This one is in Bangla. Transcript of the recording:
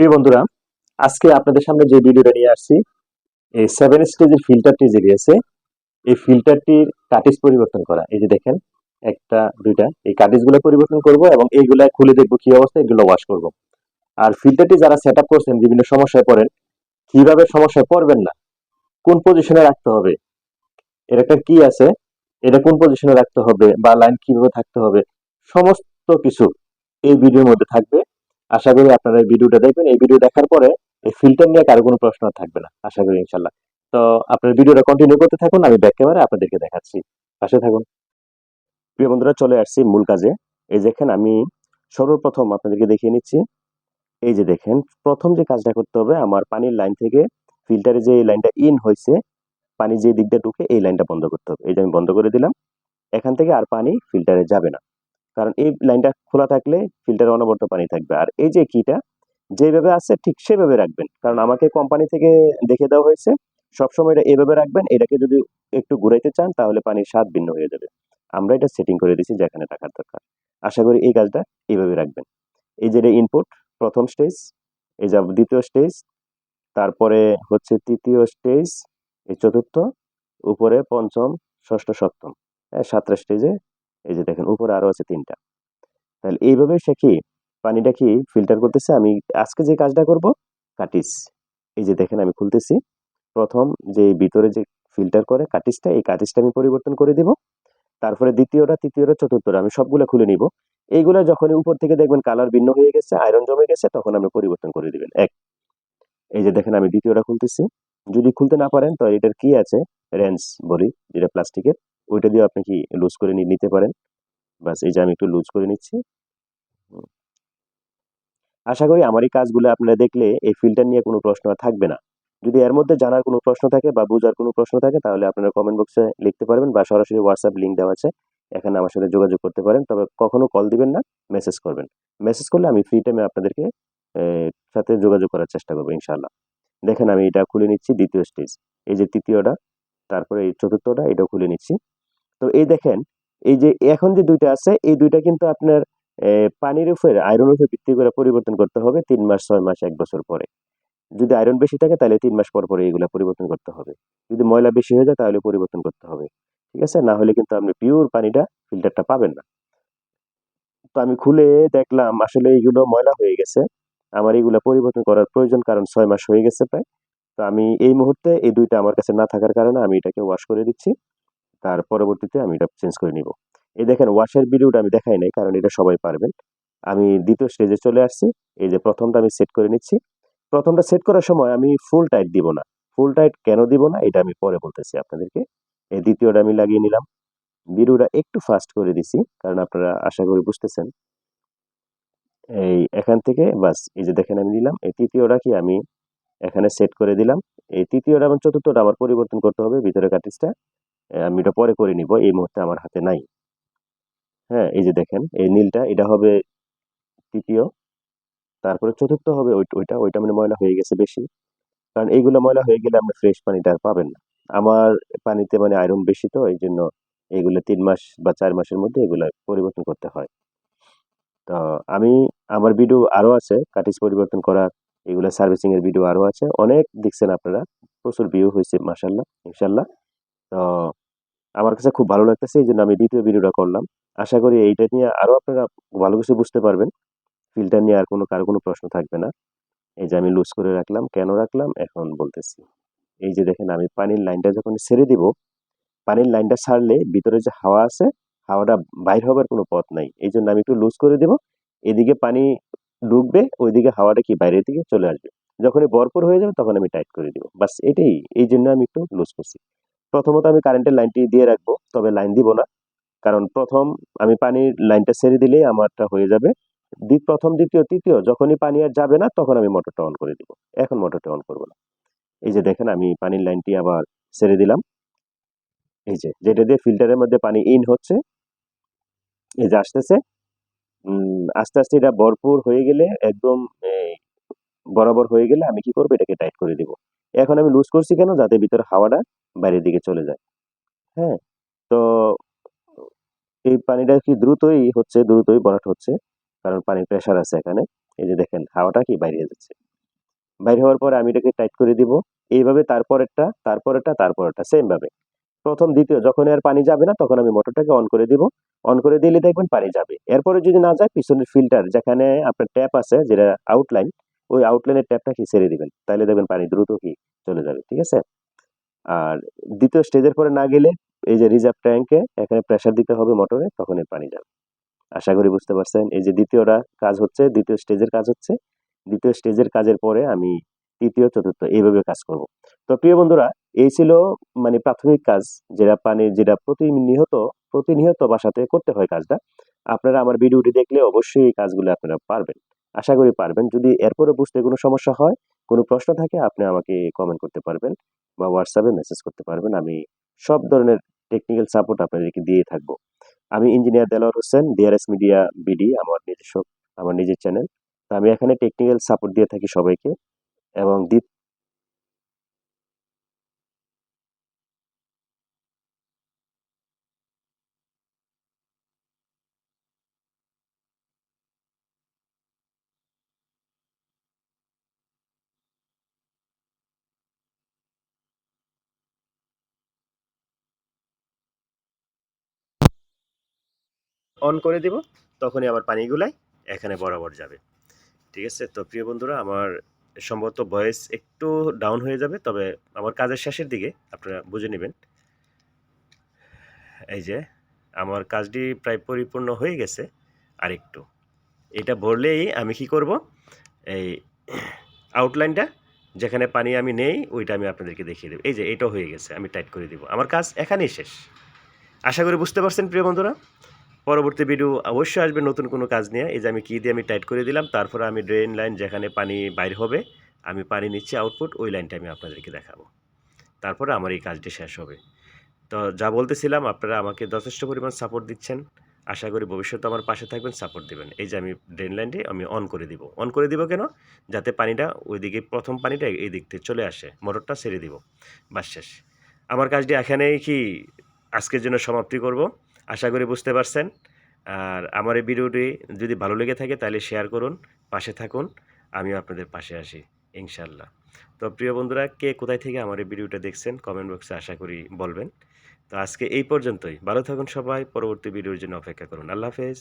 প্রিয় বন্ধুরা, আজকে আপনাদের সামনে যে ভিডিওটা নিয়ে আসছি, এই সেভেন স্টেজের ফিল্টারটি যে রয়েছে এই ফিল্টারটির কাটিস পরিবর্তন করা। এই যে দেখেন, একটা, দুইটা, এই কাটিসগুলো পরিবর্তন করব এবং এইগুলা খুলে দেখব কি অবস্থা, এগুলো ওয়াশ করব। আর ফিল্টারটি যারা সেট আপ করছেন, বিভিন্ন সমস্যায় পড়েন, কীভাবে সমস্যায় পড়বেন না, কোন পজিশনে রাখতে হবে, এর একটা কি আছে, এটা কোন পজিশনে রাখতে হবে, বা লাইন কীভাবে থাকতে হবে, সমস্ত কিছু এই ভিডিওর মধ্যে থাকবে। আশা করি আপনারা এই ভিডিওটা দেখবেন। এই ভিডিও দেখার পরে এই ফিল্টার নিয়ে কারও কোনো প্রশ্ন থাকবে না, আশা করি ইনশাল্লাহ। তো আপনার ভিডিওটা কন্টিনিউ করতে থাকুন, আমি ব্যাক ক্যামেরা আপনাদেরকে দেখাচ্ছি। পাশে থাকুন। প্রিয় বন্ধুরা, চলে আসছি মূল কাজে। এই দেখেন, আমি সর্বপ্রথম আপনাদেরকে দেখিয়ে নিচ্ছি। এই যে দেখেন, প্রথম যে কাজটা করতে হবে, আমার পানির লাইন থেকে ফিল্টারে যে লাইনটা ইন হয়েছে, পানি যে দিকটা ঢুকে এই লাইনটা বন্ধ করতে হবে। এই যে আমি বন্ধ করে দিলাম, এখান থেকে আর পানি ফিল্টারে যাবে না। কারণ এই লাইনটা খোলা থাকলে ফিল্টারে অনবরত পানি থাকবে। আর এই যে কিটা যেভাবে আছে ঠিক সেভাবে রাখবেন। কারণ আমাকে কোম্পানি থেকে দেখে দেওয়া হয়েছে, সবসময় এটা এভাবে রাখবেন, এটাকে যদি একটু ঘুরাইতে চান, তাহলে পানির স্বাদ ভিন্ন হয়ে যাবে। আমরা এটা সেটিং করে দিছি যেখানে রাখার দরকার। আশা করি এই কাজটা এইভাবে রাখবেন। এই যে এটা ইনপুট প্রথম স্টেজ এই যে দ্বিতীয় স্টেজ তারপরে হচ্ছে তৃতীয় স্টেজ এই চতুর্থ, উপরে পঞ্চম, ষষ্ঠ, সপ্তম হ্যাঁ সাতটা স্টেজে এই যে দেখেন, উপরে আরও আছে তিনটা। তাহলে এইভাবে সে কি পানিটা কি ফিল্টার করতেছে? আমি আজকে যে কাজটা করব, কাটিস। এই যে দেখেন, আমি খুলতেছি। প্রথম যে ভিতরে যে ফিল্টার করে কাটিসটা, এই কাটিসটা আমি পরিবর্তন করে দিব। তারপরে দ্বিতীয়টা, তৃতীয়টা, চতুর্থটা, আমি সবগুলো খুলে নিব। এইগুলো যখন উপর থেকে দেখবেন কালার ভিন্ন হয়ে গেছে আয়রন জমে গেছে, তখন আপনি পরিবর্তন করে দিবেন। এক। এই যে দেখেন, আমি দ্বিতীয়টা খুলতেছি। যদি খুলতে না পারেন তো এটার কি আছে? রেঞ্জ বলি, যেটা প্লাস্টিকের ওইটা দিয়ে আপনি কি লুজ করে নিতে পারেন? বাস এই যে আমি একটু লুজ করে নিচ্ছি। আশা করি আমার এই কাজগুলো আপনারা দেখলে এই ফিল্টার নিয়ে কোনো প্রশ্ন আর থাকবে না। যদি এর মধ্যে জানার কোনো প্রশ্ন থাকে বা বোঝার কোনো প্রশ্ন থাকে, তাহলে আপনারা কমেন্ট বক্সে লিখতে পারবেন বা সরাসরি হোয়াটসঅ্যাপ লিঙ্ক দেওয়া আছে। এখানে আমার সাথে যোগাযোগ করতে পারেন। তবে কখনো কল দিবেন না মেসেজ করবেন। মেসেজ করলে আমি ফ্রি টাইমে আপনাদেরকে সাথে যোগাযোগ করার চেষ্টা করব, ইনশাআল্লাহ। দেখেন আমি এটা খুলে নিচ্ছি দ্বিতীয় স্টেজ এই যে তৃতীয়টা, তারপরে এই চতুর্থটা, এটাও খুলে নিচ্ছি। তো এই দেখেন, এই যে এখন যে দুইটা আছে, এই দুইটা কিন্তু আপনার পানির উপরে আয়রনের উপরে ভিত্তি করে পরিবর্তন করতে হবে তিন মাস, ছয় মাস, এক বছর পরে। যদি আয়রন বেশি থাকে, তাহলে তিন মাস পর পরে এগুলো পরিবর্তন করতে হবে। যদি ময়লা বেশি হয়ে যায়, তাহলে পরিবর্তন করতে হবে। ঠিক আছে? না হলে কিন্তু আপনি পিওর পানিটা ফিল্টারটা পাবেন না। তো আমি খুলে দেখলাম, আসলে এইগুলো ময়লা হয়ে গেছে। আমার এইগুলা পরিবর্তন করার প্রয়োজন কারণ ছয় মাস হয়ে গেছে প্রায়। তো আমি এই মুহূর্তে এই দুইটা আমার কাছে না থাকার কারণে আমি এটাকে ওয়াশ করে দিচ্ছি। তার পরবর্তীতে আমি এটা চেঞ্জ করে নিব। এই দেখেন ওয়াশের ভিডিওটা আমি দেখাই নাই, কারণ এটা সবাই পারবেন। আমি দ্বিতীয় স্টেজে চলে আসছি, এই যে প্রথমটা আমি সেট করে নিচ্ছি। প্রথমটা সেট করার সময় আমি ফুল টাইট দিব না। ফুল টাইট কেন দিব না, এটা আমি পরে বলতেছি আপনাদেরকে। এই দ্বিতীয়টা আমি লাগিয়ে নিলাম। ভিডিওটা একটু ফাস্ট করে দিছি, কারণ আপনারা আশা করি বুঝতেছেন। এই এখান থেকে, বাস, এই যে দেখেন আমি নিলাম। এই তৃতীয়টা কি আমি এখানে সেট করে দিলাম। এই তৃতীয়টা এবং চতুর্থটা আমার পরিবর্তন করতে হবে ভিতরে কাটিসটা আমি এটা পরে করে নিব, এই মুহূর্তে আমার হাতে নাই। হ্যাঁ এই যে দেখেন, এই নীলটা, এটা হবে তৃতীয়, তারপরে চতুর্থ হবে ওই- ওইটা ওইটা মানে ময়লা হয়ে গেছে বেশি। কারণ এইগুলো ময়লা হয়ে গেলে আপনি ফ্রেশ পানিটা আর পাবেন না। আমার পানিতে মানে আয়রন বেশি তো, এই জন্য এগুলো তিন মাস বা চার মাসের মধ্যে এগুলো পরিবর্তন করতে হয়। তো আমি, আমার ভিডিও আরও আছে, কাটিস পরিবর্তন করার এগুলো সার্ভিসিং এর ভিডিও আরও আছে। অনেক দেখছেন আপনারা, প্রচুর ভিউ হয়েছে মাসাল্লাহ ইনশাল্লাহ তো আমার কাছে খুব ভালো লাগতেছে, এই জন্য আমি দ্বিতীয় ভিডিওটা করলাম। আশা করি এইটা নিয়ে আরও আপনারা ভালো কিছু বুঝতে পারবেন। ফিল্টার নিয়ে আর কোনো, কারও কোনো প্রশ্ন থাকবে না। এই যে আমি লুজ করে রাখলাম, কেন রাখলাম? এখন বলতেছি। এই যে দেখেন, আমি পানির লাইনটা যখন ছেড়ে দিব, পানির লাইনটা ছাড়লে ভিতরে যে হাওয়া আছে, হাওয়াটা বাইর হবার কোনো পথ নাই। এই জন্য আমি একটু লুজ করে দেব, এদিকে পানি ঢুকবে, ওইদিকে হাওয়াটা কি বাইরের দিকে চলে আসবে। যখনই ভরপুর হয়ে যাবে, তখন আমি টাইট করে দিব। বাস এটাই, এই জন্য আমি একটু লুজ করছি। প্রথমত আমি কারেন্টের লাইনটি দিয়ে রাখব, তবে লাইন দিব না। কারণ প্রথম আমি পানির লাইনটা ছেড়ে দিলেই আমারটা হয়ে যাবে। প্রথম, দ্বিতীয়, তৃতীয়, যখনই পানি আর যাবে না, তখন আমি মোটরটা অন করে দিব। এখন মোটরটা অন করব না। এই যে দেখেন, আমি পানির লাইনটি আবার ছেড়ে দিলাম। এই যে, যেটা দিয়ে ফিল্টারের মধ্যে পানি ইন হচ্ছে, এই যে আসতেছে। আস্তে আস্তে এটা ভরপুর হয়ে গেলে, একদম বরাবর হয়ে গেলে আমি কি করব, এটাকে টাইট করে দিব। এখন আমি লুজ করছি কেন? যাতে ভিতরে হাওয়াটা বাইরের দিকে চলে যায়। হ্যাঁ তো এই পানিটা কি দ্রুতই হচ্ছে, দ্রুতই ভরাট হচ্ছে? কারণ পানির প্রেশার আছে এখানে। এই যে দেখেন, হাওয়াটা কি বাইরে যাচ্ছে? বাইর হওয়ার পরে আমি এটাকে টাইট করে দিব। এইভাবে তারপরেরটা তারপরেরটা তারপরেরটা সেম ভাবে প্রথম, দ্বিতীয় যখন আর পানি যাবে না, তখন আমি মোটরটাকে অন করে দিব। অন করে দিলে দেখবেন পানি যাবে। এরপরে যদি না যায়, পিছনের ফিল্টার যেখানে আপনার ট্যাপ আছে, যেটা আউটলাইন ওই আউটলাইনের ট্যাপটা কি ছেড়ে দিবেন। তাহলে দেখবেন পানি দ্রুত কি চলে যাবে, ঠিক আছে? আর দ্বিতীয় স্টেজের পরে না গেলে এই যে রিজার্ভ ট্যাঙ্কে এখানে প্রেসার দিতে হবে মোটরে, তখন এই পানি যাবে। আশা করি বুঝতে পারছেন, এই যে দ্বিতীয়টা কাজ হচ্ছে, দ্বিতীয় স্টেজের কাজ হচ্ছে। দ্বিতীয় স্টেজের কাজের পরে আমি তৃতীয়, চতুর্থ এইভাবে কাজ করব। তো প্রিয় বন্ধুরা, এই ছিল মানে প্রাথমিক কাজ, যেটা পানি, যেটা প্রতিনিয়ত প্রতিনিয়ত বাসাতে করতে হয় কাজটা। আপনারা আমার ভিডিওটি দেখলে অবশ্যই এই কাজগুলো আপনারা পারবেন। আশা করি পারবেন। যদি এরপরে বুঝতে কোনো সমস্যা হয়, কোনো প্রশ্ন থাকে, আপনি আমাকে কমেন্ট করতে পারবেন। বা হোয়াটসঅ্যাপে মেসেজ করতে পারবেন। আমি সব ধরনের টেকনিক্যাল সাপোর্ট আপনাদেরকে দিয়ে থাকব। আমি engineer Delowar Hossain DRS media BD আমার নিজস্ব, আমার নিজের চ্যানেল তো আমি এখানে টেকনিক্যাল সাপোর্ট দিয়ে থাকি সবাইকে এবং দ্বিত অন করে দিব, তখনই আমার পানিগুলাই এখানে বরাবর যাবে। ঠিক আছে? তো প্রিয় বন্ধুরা, আমার সম্ভবত ভয়েস একটু ডাউন হয়ে যাবে, তবে আমার কাজের শেষের দিকে আপনারা বুঝে নেবেন। এই যে, আমার কাজটি প্রায় পরিপূর্ণ হয়ে গেছে আর একটু এটা ভরলেই আমি কি করব? এই আউটলাইনটা যেখানে পানি আমি নেই, ওইটা আমি আপনাদেরকে দেখিয়ে দেবো। এই যে এটা হয়ে গেছে, আমি টাইট করে দিব। আমার কাজ এখানেই শেষ। আশা করি বুঝতে পারছেন, প্রিয় বন্ধুরা? পরবর্তী ভিডিও অবশ্যই আসবে নতুন কোনো কাজ নিয়ে। এই যে আমি কী দিয়ে আমি টাইট করে দিলাম, তারপরে আমি ড্রেন লাইন যেখানে পানি বাইর হবে, আমি পানি নিচ্ছি আউটপুট ওই লাইনটা আমি আপনাদেরকে দেখাবো। তারপরে আমার এই কাজটি শেষ হবে। তো যা বলতেছিলাম, আপনারা আমাকে যথেষ্ট পরিমাণ সাপোর্ট দিচ্ছেন। আশা করি ভবিষ্যতে আমার পাশে থাকবেন সাপোর্ট দিবেন। এই যে আমি ড্রেন লাইনটি আমি অন করে দিব। অন করে দিব কেন? যাতে পানিটা ওইদিকে, প্রথম পানিটা এই দিক থেকে চলে আসে, মোটরটা ছেড়ে দিব। বাস শেষ। আমার কাজটি এখানেই কি আজকের জন্য সমাপ্তি করব। আশা করি বুঝতে পারছেন। আর আমার এই ভিডিওটি যদি ভালো লেগে থাকে তাহলে শেয়ার করুন, পাশে থাকুন, আমিও আপনাদের পাশে আসি ইনশাল্লাহ তো প্রিয় বন্ধুরা, কে কোথায় থেকে আমার এই ভিডিওটা দেখছেন কমেন্ট বক্সে আশা করি বলবেন। তো আজকে এই পর্যন্তই। ভালো থাকুন সবাই, পরবর্তী ভিডিওর জন্য অপেক্ষা করুন। আল্লাহ হাফেজ।